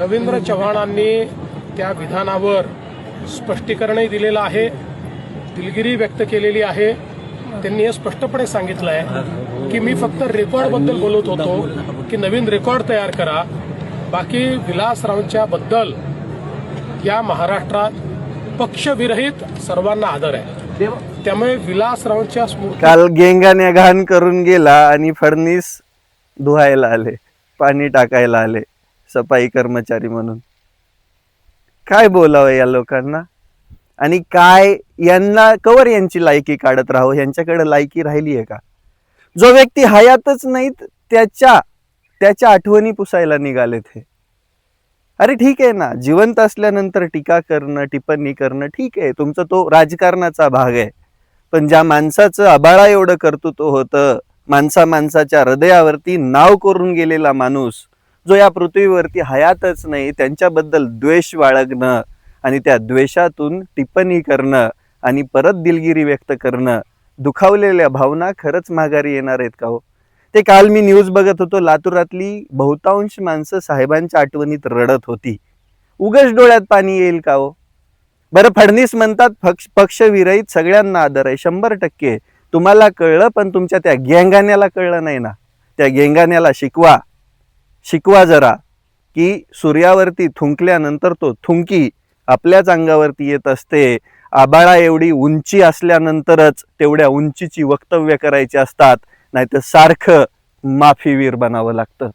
रवींद्र चव्हाणांनी त्या विधानावर स्पष्टीकरणही दिलेलं आहे दिलगिरी व्यक्त केलेली आहे. त्यांनी हे स्पष्टपणे सांगितलं आहे की मी फक्त रेकॉर्डबद्दल बोलत होतो की नवीन रेकॉर्ड तयार करा. बाकी विलासरावांच्या बद्दल या महाराष्ट्रात पक्षविरहित सर्वांना आदर आहे. त्यामुळे विलासरावांच्या काल गेंगाने घाण करून गेला आणि फडणीस धुवायला आले पाणी टाकायला आले. सफाई कर्मचारी म्हणून. काय बोलावं या लोकांना? आणि काय यांना कवर यांची लायकी काढत राहो यांच्याकडे लायकी राहिली आहे का? जो व्यक्ती हयातच नाहीत त्याच्या त्याच्या आठवणी पुसायला निघालेत हे. अरे ठीक आहे ना जिवंत असल्यानंतर टीका करणं टिप्पणी करणं ठीक आहे. तुमचा तो राजकारणाचा भाग आहे. पण ज्या माणसाचं आबाळा एवढं कर्तृत्व होतं माणसा माणसाच्या हृदयावरती नाव करून गेलेला माणूस जो या पृथ्वीवरती हयातच नाही त्यांच्याबद्दल द्वेष बाळगणं आणि त्या द्वेषातून टिप्पणी करणं आणि परत दिलगिरी व्यक्त करणं दुखावलेल्या भावना खरंच माघारी येणार आहेत का हो? ते काल मी न्यूज बघत होतो लातुरातली बहुतांश माणसं साहेबांच्या आठवणीत रडत होती. उगच डोळ्यात पाणी येईल का हो? बरं फडणीस म्हणतात पक्ष पक्षविरहित सगळ्यांना आदर आहे शंभर टक्के. तुम्हाला कळलं पण तुमच्या त्या गेंगाण्याला कळलं नाही ना? त्या गेंगाण्याला शिकवा. शिकवा जरा की सूर्यावरती थुंकल्यानंतर तो थुंकी आपल्याच अंगावरती येत असते. आबाळा एवढी उंची असल्यानंतरच तेवढ्या उंचीची वक्तव्य करायची असतात. नाहीतर सारखं माफीवीर बनावं लागतं.